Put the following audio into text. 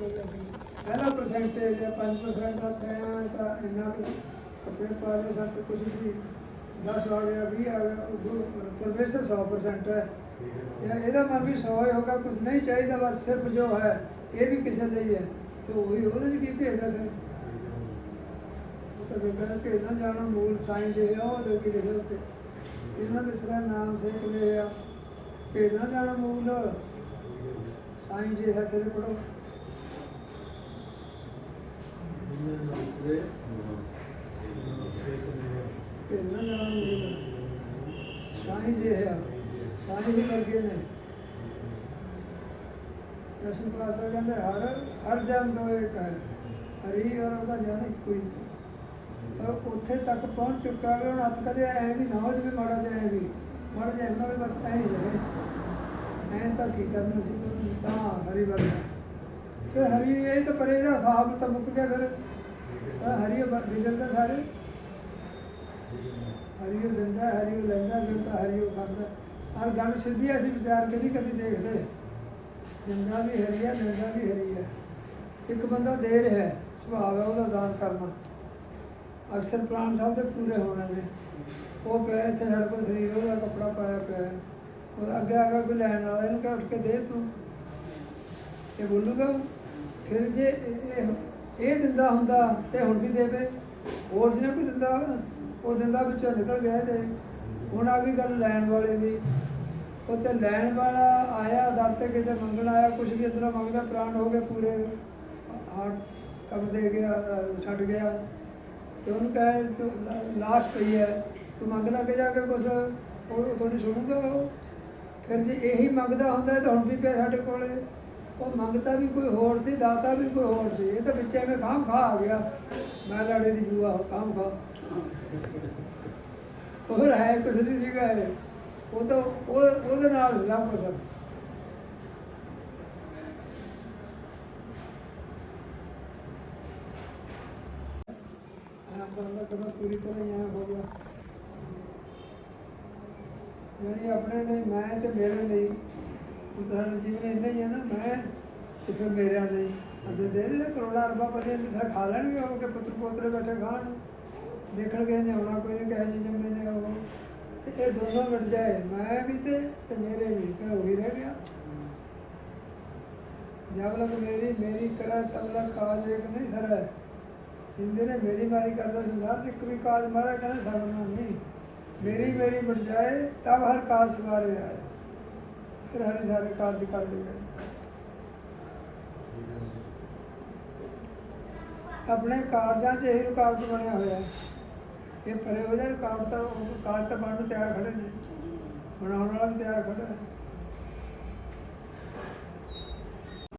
ਪਹਿਲਾ ਪਰਸੈਂਟੇਜ ਹੈ 5% ਦਾ ਥਿਆ ਤਾਂ ਇੰਨਾ ਕੁ ਕੱਪੜੇ ਪਾ ਲਏ ਸਭ ਕੁਝ ਵੀ 10 ਆ ਗਿਆ 20 ਆ ਗਿਆ ਪਰਵੇਸ਼ 100% ਹੈ। ਇਹ- ਇਹਦਾ ਮਨ ਵੀ 100 ਹੀ ਹੋਗਾ ਕੁਝ ਨਹੀਂ ਚਾਹੀਦਾ ਬਸ ਸਿਰਫ ਜੋ ਹੈ ਇਹ ਵੀ ਕਿਸੇ ਲਈ ਹੈ। ਤੇ ਉਹੀ ਉਹਦੇ ਚ ਕੀ ਭੇਜਦਾ ਫਿਰ? ਉਹ ਤਾਂ ਬੇਬੇ ਭੇਜਣਾ ਜਾਣਾ ਮੂਲ ਸਾਈਂ ਆ ਉਹ ਲੋਕੀ ਲਿਖੇ ਉੱਤੇ। ਇਹਨਾਂ ਮਿਸਰਾ ਨਾਮ ਸੇ ਲਿਆ ਭੇਜਣਾ ਜਾਣਾ ਮੂਲ। ਸਾਈਂ ਜੇ ਹੈ ਸਿਰ ਪੜੋ ਭੇਜਣਾ ਜਾਣਾ ਮੂਲ ਸਾਈਂ ਜੇ ਹੈ ਸਾਈਂ ਹੀ ਕਰਕੇ ਨੇ ਦਸਮ ਪਾਸਾ ਕਹਿੰਦੇ ਹਰ ਹਰ ਜਨ ਤੋਂ ਇੱਕ ਹੈ ਹਰੀ ਔਰ ਉਹਦਾ ਜਨ ਇੱਕੋ ਹੀ ਪਰ ਉੱਥੇ ਤੱਕ ਪਹੁੰਚ ਚੁੱਕਾ ਹੈ ਹੁਣ ਹੱਥ ਕਦੇ ਐ ਵੀ ਨਾ ਹੋ ਜਾਵੇ ਮਾੜਾ ਜਿਹਾ ਐ ਵੀ ਮਾੜਾ ਜਿਹਾ ਇਹਨਾਂ ਵੀ ਬਸ ਐ ਹੀ ਰਹੇ ਐ ਤਾਂ ਕੀ ਕਰਨਾ ਸੀ ਤਾਂ ਹਰੀ ਵਰਗਾ ਫਿਰ ਹਰੀ ਇਹ ਤਾਂ ਪਰੇ ਦਾ ਭਾਵ ਤਾਂ ਮੁੱਕ ਗਿਆ ਫਿਰ। ਤਾਂ ਹਰੀ ਵਿਜਲ ਦਾ ਸਾਰੇ। ਹਰੀ ਉਹ ਦਿੰਦਾ ਹਰੀ ਉਹ ਲੈਂਦਾ ਫਿਰ ਤਾਂ ਹਰੀ ਉਹ ਖਾਂਦਾ। ਹਰ ਗੱਲ ਸਿੱਧੀ ਅਸੀਂ ਵਿਚਾਰ ਕਦੀ ਕਦੀ ਦੇਖਦੇ। ਦਿੰਦਾ ਵੀ ਹਰੀ ਹੈ ਲੈਂਦਾ ਵੀ ਹਰੀ ਹੈ ਇੱਕ ਬੰਦਾ ਦੇ ਰਿਹਾ ਹੈ, ਸੁਭਾਅ ਹੈ ਉਹਦਾ ਦਾਨ ਕਰਨਾ। ਅਕਸਰ ਪ੍ਰਾਣ ਸਾਹਿਬ ਦੇ ਪੂਰੇ ਹੋਣੇ ਨੇ। ਉਹ ਪਿਆ ਇੱਥੇ ਸਾਡੇ ਕੋਲ ਸਰੀਰ ਉਹਦਾ ਕੱਪੜਾ ਪਾਇਆ ਪਿਆ ਹੈ। ਅੱਗੇ ਆ ਕੇ ਲੈਣ ਵਾਲੇ ਨੂੰ ਕਹਿ ਉੱਠ ਕੇ ਦੇ ਤੂੰ। ਇਹ ਬੋਲੂਗਾ ਫਿਰ ਜੇ ਇਹ- ਇਹ ਦਿੰਦਾ ਹੁੰਦਾ ਤੇ ਹੁਣ ਵੀ ਦੇਵੇ, ਹੋਰ ਸੀ ਨਾ ਕੋਈ ਦਿੰਦਾ, ਉਹ ਦਿੰਦਾ ਵਿੱਚੋਂ ਨਿਕਲ ਗਿਆ ਤੇ ਹੁਣ ਆ ਗਈ ਗੱਲ ਲੈਣ ਵਾਲੇ ਦੀ। ਉਹ ਤੇ ਲੈਣ ਵਾਲਾ ਆਇਆ, ਦਰ ਤੇ ਕਿਤੇ ਮੰਗਣ ਆਇਆ, ਕੁਛ ਵੀ ਅੰਦਰੋਂ ਮੰਗਦਾ, ਪ੍ਰਾਣ ਹੋ ਗਏ ਪੂਰੇ। ਹਾਰਟ ਕੰਮ ਦੇ ਗਿਆ ਅਹ ਛੱਡ ਗਿਆ। ਤੇ ਉਹਨੂੰ ਕਹੇ, ਤੂੰ ਲਾ- ਲਾਸ਼ ਪਈ ਹੈ, ਤੂੰ ਮੰਗ ਲਾ ਕੇ ਜਾ ਕੇ ਕੁਛ, ਉਹ ਤੁਹਾਡੀ ਸੁਣੂਗਾ ਉਹ। ਫਿਰ ਜੇ ਇਹੀ ਮੰਗਦਾ ਹੁੰਦਾ ਤਾਂ ਹੁਣ ਵੀ ਪਿਆ ਸਾਡੇ ਕੋਲੇ। ਉਹ ਮੰਗਦਾ ਵੀ ਕੋਈ ਹੋਰ ਸੀ, ਦਾਤਾ ਵੀ ਕੋਈ ਹੋਰ ਸੀ। ਇਹ ਤਾਂ ਵਿੱਚ ਐਵੇਂ ਖਾਮ ਖਾ ਆ ਗਿਆ। ਮੈਂ ਲਾੜੇ ਦੀ ਬੂਆ ਖਾਮ ਖਾ। ਹੋਰ ਹੈ ਕੁਛ ਨਹੀਂ ਸੀਗਾ ਉਹ ਤਾਂ ਉਹ ਉਹਦੇ ਨਾਲ ਸਭ ਕੁਛ। ਆਪਾਂ ਪੂਰੀ ਤਰ੍ਹਾਂ ਹੀ ਹੋ ਗਿਆ। ਯਾਨੀ ਆਪਣੇ ਲਈ ਮੈਂ ਤੇ ਮੇਰੇ ਲਈ ਉਦਾਹਰਨ ਜੀਵਨ ਇੰਨਾ ਹੀ ਹੈ ਨਾ, ਮੈਂ ਤੇ ਫਿਰ ਮੇਰਿਆਂ ਲਈ ਦੇ ਲੈ ਕਰੋੜਾ ਅਰਬਾਂ ਪਤੇ ਨੇ ਖਾ ਲੈਣਗੇ ਉਹ ਕੇ ਪੁੱਤਰ ਪੋਤਰੇ ਬੈਠੇ ਖਾਣ। ਦੇਖਣ ਨੇ ਆਉਣਾ, ਕੋਈ ਨੇ ਕਹੇ ਜੰਮੇ ਨੇ ਉਹ। ਤੇ ਇਹ ਦੋਨੋਂ ਮਿਟ ਜਾਏ, ਮੈਂ ਵੀ ਤੇ ਤੇ ਮੇਰੇ ਵੀ ਤੇ ਉਹੀ ਰਹਿ ਗਿਆ। ਜਬ ਲਗ ਮੇਰੀ ਮੇਰੀ ਕਰਾ, ਤਬ ਲਗ ਕਾਜ ਇੱਕ ਨਹੀਂ ਸਰੈ ਜਿੰਦੇ ਨੇ, ਮੇਰੀ ਮਾਰੀ ਕਰਦਾ ਸੰਸਾਰ ਚ ਇੱਕ ਵੀ ਕਾਜ ਮਾਰਾ ਕਹਿੰਦਾ ਸਰਨਾ ਨਹੀਂ ਮੇਰੀ ਮੇਰੀ ਮਿਟ ਜਾਏ, ਤਬ ਹਰ ਕਾਜ ਸਵਾਰੇ ਆਏ। ਫਿਰ ਹਰੀ ਸਾਰੇ ਕਾਰਜ ਕਰਦੇ ਗਏ ਆਪਣੇ ਕਾਰਜਾਂ 'ਚ ਇਹ ਰੁਕਾਵਟ ਬਣਿਆ ਹੋਇਆ। ਇਹ ਪਰੇ ਹੋ ਜਾ ਰੁਕਾਵਟ ਤਾਂ ਉਹ ਕਾਰਜ ਤਾਂ ਬਣਨ ਨੂੰ ਤਿਆਰ ਖੜੇ ਨੇ। ਬਣਾਉਣ ਵਾਲਾ ਵੀ ਤਿਆਰ ਖੜਾ ਹੈ।